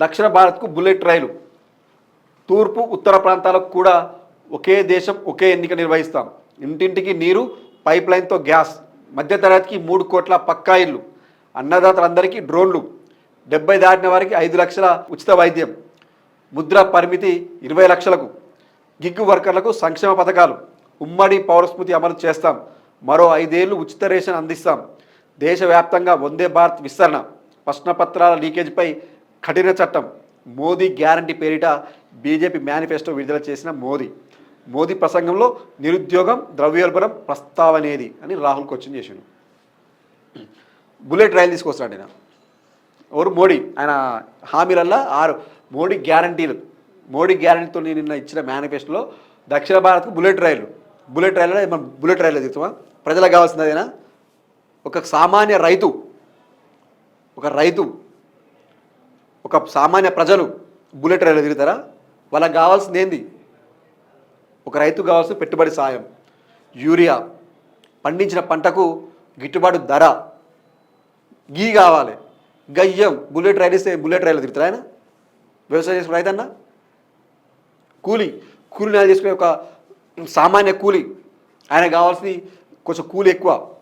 దక్షిణ భారత్కు బుల్లెట్ రైలు. తూర్పు ఉత్తర ప్రాంతాలకు కూడా ఒకే దేశం ఒకే ఎన్నిక నిర్వహిస్తాం. ఇంటింటికి నీరు పైప్ లైన్తో గ్యాస్. మధ్యతరగతికి మూడు కోట్ల పక్కా ఇల్లు అన్నదాతలందరికీ డ్రోన్లు. డెబ్బై దాటిన వారికి ఐదు లక్షల ఉచిత వైద్యం. ముద్ర పరిమితి ఇరవై లక్షలకు. గిగ్గు వర్కర్లకు సంక్షేమ పథకాలు. ఉమ్మడి పౌరస్మృతి అమలు చేస్తాం. మరో ఐదేళ్ళు ఉచిత రేషన్ అందిస్తాం. దేశవ్యాప్తంగా వందే భారత్ విస్తరణ. ప్రశ్నపత్రాల లీకేజీపై కఠిన చట్టం. మోదీ గ్యారంటీ పేరిట బీజేపీ మేనిఫెస్టో విడుదల చేసిన మోదీ. మోదీ ప్రసంగంలో నిరుద్యోగం ద్రవ్యోల్బణం ప్రస్తావనేది అని రాహుల్ క్వశ్చన్ చేసిండు. బుల్లెట్ రైలు తీసుకొస్తాడు ఆయన ఎవరు? మోడీ. ఆయన హామీలల్లా ఆరు మోడీ గ్యారంటీలు. మోడీ గ్యారంటీతో నిన్న ఇచ్చిన మేనిఫెస్టోలో దక్షిణ భారత్కు బుల్లెట్ రైలు. బుల్లెట్ రైలు మనం బుల్లెట్ రైలు దిగుతామా ప్రజలకు కావాల్సింది ఒక సామాన్య రైతు ఒక రైతు ఒక సామాన్య ప్రజలు బుల్లెట్ రైలు తిరుగుతారా వాళ్ళకి కావాల్సింది ఏంది? ఒక రైతు కావాల్సిన పెట్టుబడి సాయం. యూరియా. పండించిన పంటకు గిట్టుబాటు ధర. గీ కావాలి. గయ్యం. బుల్లెట్ రైలు ఇస్తే బుల్లెట్ రైలు తిరుగుతారు ఆయన? వ్యవసాయం చేసుకున్న రైతన్నా? కూలి. కూలి నెల చేసుకునే ఒక సామాన్య కూలి. ఆయన కావాల్సింది కొంచెం కూలి ఎక్కువ.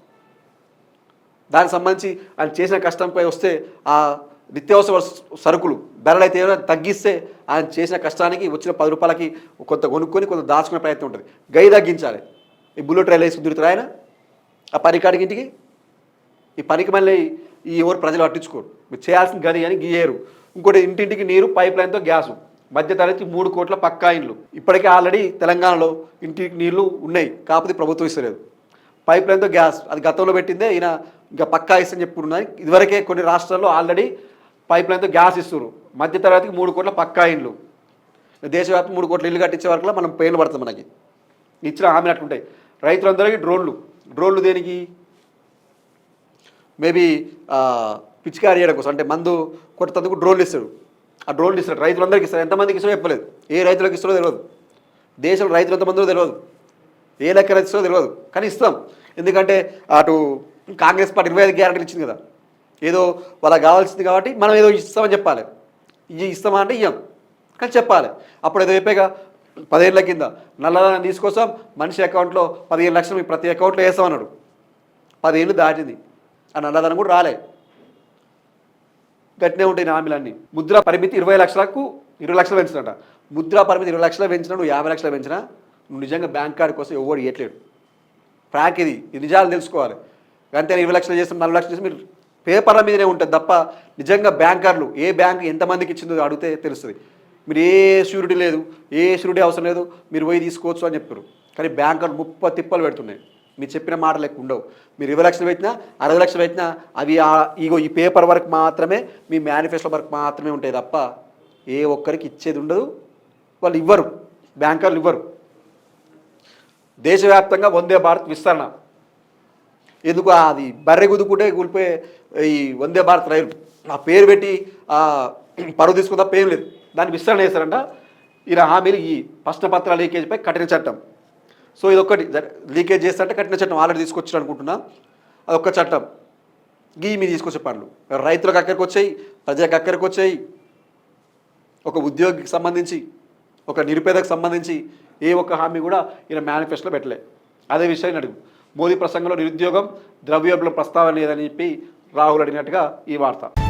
దానికి సంబంధించి ఆయన చేసిన కష్టంపై వస్తే ఆ నిత్యావసర సరుకులు ధరలు అయితే తగ్గిస్తే ఆయన చేసిన కష్టానికి వచ్చిన పది రూపాయలకి కొంత కొనుక్కొని కొంత దాచుకునే ప్రయత్నం ఉంటుంది. గై తగ్గించాలి. ఈ బుల్లెట్ రైలు వేసుకుని తిరుగుతారు ఆయన? ఆ పనికాడికి ఇంటికి? ఈ పనికి మళ్ళీ ఈ ఎవరు ప్రజలు పట్టించుకోరు. మీరు చేయాల్సిన గది అని గీయరు. ఇంకోటి ఇంటింటికి నీరు పైప్ లైన్తో గ్యాసు. మధ్యతరగతి మూడు కోట్ల పక్కా ఇండ్లు. ఇప్పటికే ఆల్రెడీ తెలంగాణలో ఇంటికి నీళ్ళు ఉన్నాయి. కాకపోతే ప్రభుత్వం ఇస్తలేదు. Pipe లైన్తో gas. అది గతంలో పెట్టిందే ఈయన ఇంకా పక్కా ఇస్తని చెప్పుకున్నది ఇదివరకే కొన్ని రాష్ట్రాల్లో ఆల్రెడీ పైప్ లైన్తో గ్యాస్ ఇస్తున్నారు మధ్యతరగతికి మూడు కోట్ల పక్కా ఇండ్లు. దేశవ్యాప్తం మూడు కోట్ల ఇల్లు కట్టించే వరకు మనం పేర్లు పడుతుంది మనకి. ఇచ్చిన హామీలు అట్లుంటాయి. రైతులందరికీ డ్రోన్లు. డ్రోన్లు దేనికి? మేబీ పిచికారి చేయడం కోసం. అంటే మందు కొట్టేందుకు డ్రోన్లు ఇస్తాడు ఆ డ్రోన్లు ఇస్తాడు రైతులందరికీ ఇస్తారు. ఎంతమందికి ఇస్తాడో చెప్పలేదు. ఏ రైతులకు ఇస్తాడో తెలియదు. దేశంలో రైతులు ఎంతమందో తెలియదు. ఏ లెక్కన ఇస్తారో తెలియదు. కానీ ఇస్తాం. ఎందుకంటే అటు కాంగ్రెస్ పార్టీ ఇరవై ఐదు గ్యారెంటీలు ఇచ్చింది కదా. ఏదో వాళ్ళకి కావాల్సింది కాబట్టి మనం ఏదో ఇస్తామని చెప్పాలి. ఇది ఇస్తామా అంటే ఇయ్యం. కానీ చెప్పాలి. అప్పుడు ఏదో చెప్పాక పదిహేనుల కింద నల్లధనం తీసుకొస్తాం మనిషి అకౌంట్లో పదిహేను లక్షలు మీ ప్రతి అకౌంట్లో వేస్తామన్నాడు. పదిహేను దాటింది. ఆ నల్లధనం కూడా రాలే. గట్టినే ఉంటాయి హామీలన్నీ. ముద్ర పరిమితి ఇరవై లక్షలకు ఇరవై లక్షలు పెంచినట. ముద్ర పరిమితి ఇరవై లక్షలు పెంచినా నువ్వు యాభై లక్షలు పెంచినా నువ్వు నిజంగా బ్యాంక్ కార్డు కోసం ఎవరు ఇవ్వట్లేడు ప్రాంక్ ఇది. ఇది నిజాలు తెలుసుకోవాలి. అంతే ఇరవై లక్షలు చేస్తాం నలభై లక్షలు చేస్తాం మీరు పేపర్ల మీదనే ఉంటుంది తప్ప నిజంగా బ్యాంకర్లు ఏ బ్యాంక్ ఎంతమందికి ఇచ్చిందో అడిగితే తెలుస్తుంది. మీరు ఏ షూరిటీ లేదు ఏ షూరిటీ అవసరం లేదు మీరు పోయి తీసుకోవచ్చు అని చెప్పారు. కానీ బ్యాంకర్లు ముప్ప తిప్పలు పెడుతున్నాయి. మీరు చెప్పిన మాటలు ఎక్కువ ఉండవు. మీరు ఇరవై లక్షలు పెట్టినా అరవై లక్షలు పెట్టినా అవి ఇగో ఈ పేపర్ వర్క్ మాత్రమే మీ మేనిఫెస్టో వర్క్ మాత్రమే ఉంటాయి తప్ప ఏ ఒక్కరికి ఇచ్చేది ఉండదు. వాళ్ళు ఇవ్వరు. బ్యాంకర్లు ఇవ్వరు. దేశవ్యాప్తంగా వందే భారత్ విస్తరణ. ఎందుకు అది బర్రె గుదుకుంటే కూలిపోయే ఈ వందే భారత్ రైలు? ఆ పేరు పెట్టి ఆ పరువు తీసుకుందా పేరు లేదు. దాన్ని విస్తరణ చేస్తారంట ఈయన హామీలు ఈ ప్రశ్నపత్ర లీకేజ్పై కఠిన చట్టం. సో ఇది ఒకటి లీకేజ్ చేస్తారంటే కఠిన చట్టం ఆల్రెడీ తీసుకొచ్చారు అనుకుంటున్నా. అదొక్క చట్టం. గీ మీ తీసుకొచ్చే పనులు. రైతులకు అక్కడికి వచ్చాయి ప్రజలకు అక్కడికి వచ్చాయి. ఒక ఉద్యోగికి సంబంధించి ఒక నిరుపేదకు సంబంధించి ఏ ఒక్క హామీ కూడా ఈయన మేనిఫెస్టోలో పెట్టలే. అదే విషయాన్ని అడుగు. మోదీ ప్రసంగంలో నిరుద్యోగం ద్రవ్యోల్బణం ప్రస్తావన లేదని చెప్పి రాహుల్ అడిగినట్టుగా ఈ వార్త.